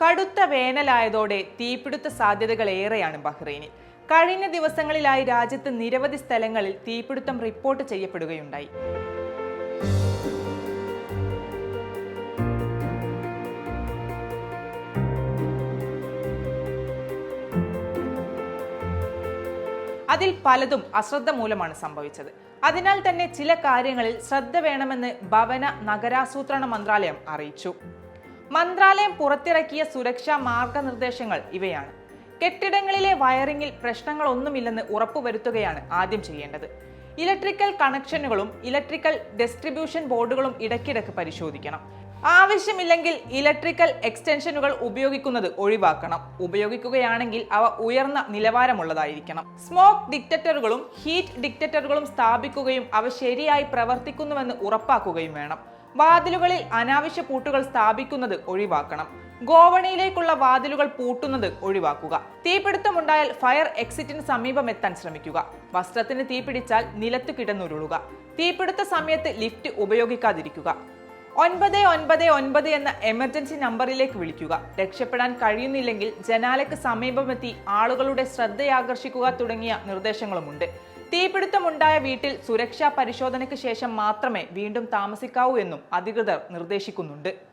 കടുത്ത വേനലായതോടെ തീപിടുത്ത സാധ്യതകൾ ഏറെയാണ് ബഹ്റൈനിൽ. കഴിഞ്ഞ ദിവസങ്ങളിലായി രാജ്യത്ത് നിരവധി സ്ഥലങ്ങളിൽ തീപിടുത്തം റിപ്പോർട്ട് ചെയ്യപ്പെടുകയുണ്ടായി. അതിൽ പലതും അശ്രദ്ധ മൂലമാണ് സംഭവിച്ചത്. അതിനാൽ തന്നെ ചില കാര്യങ്ങളിൽ ശ്രദ്ധ വേണമെന്ന് ഭവന നഗരാസൂത്രണ മന്ത്രാലയം അറിയിച്ചു. മന്ത്രാലയം പുറത്തിറക്കിയ സുരക്ഷാ മാർഗനിർദ്ദേശങ്ങൾ ഇവയാണ്. കെട്ടിടങ്ങളിലെ വയറിംഗിൽ പ്രശ്നങ്ങളൊന്നുമില്ലെന്ന് ഉറപ്പുവരുത്തുകയാണ് ആദ്യം ചെയ്യേണ്ടത്. ഇലക്ട്രിക്കൽ കണക്ഷനുകളും ഇലക്ട്രിക്കൽ ഡിസ്ട്രിബ്യൂഷൻ ബോർഡുകളും ഇടയ്ക്കിടയ്ക്ക് പരിശോധിക്കണം. ആവശ്യമില്ലെങ്കിൽ ഇലക്ട്രിക്കൽ എക്സ്റ്റൻഷനുകൾ ഉപയോഗിക്കുന്നത് ഒഴിവാക്കണം. ഉപയോഗിക്കുകയാണെങ്കിൽ അവ ഉയർന്ന നിലവാരമുള്ളതായിരിക്കണം. സ്മോക്ക് ഡിറ്റക്ടറുകളും ഹീറ്റ് ഡിറ്റക്ടറുകളും സ്ഥാപിക്കുകയും അവ ശരിയായി പ്രവർത്തിക്കുന്നുവെന്ന് ഉറപ്പാക്കുകയും വേണം. വാതിലുകളിൽ അനാവശ്യ പൂട്ടുകൾ സ്ഥാപിക്കുന്നത് ഒഴിവാക്കണം. ഗോവണിയിലേക്കുള്ള വാതിലുകൾ പൂട്ടുന്നത് ഒഴിവാക്കുക. തീപിടുത്തമുണ്ടായാൽ ഫയർ എക്സിറ്റിന് സമീപം എത്താൻ ശ്രമിക്കുക. വസ്ത്രത്തിന് തീപിടിച്ചാൽ നിലത്ത് കിടന്നുരുളുക. തീപിടുത്ത സമയത്ത് ലിഫ്റ്റ് ഉപയോഗിക്കാതിരിക്കുക. ഒൻപത് ഒൻപത് ഒൻപത് എന്ന എമർജൻസി നമ്പറിലേക്ക് വിളിക്കുക. രക്ഷപ്പെടാൻ കഴിയുന്നില്ലെങ്കിൽ ജനാലയ്ക്ക് സമീപമെത്തി ആളുകളുടെ ശ്രദ്ധയാകർഷിക്കുക തുടങ്ങിയ നിർദ്ദേശങ്ങളുമുണ്ട്. തീപിടുത്തമുണ്ടായ വീട്ടിൽ സുരക്ഷാ പരിശോധനയ്ക്ക് ശേഷം മാത്രമേ വീണ്ടും താമസിക്കാവൂ എന്നും അധികൃതർ നിർദ്ദേശിക്കുന്നുണ്ട്.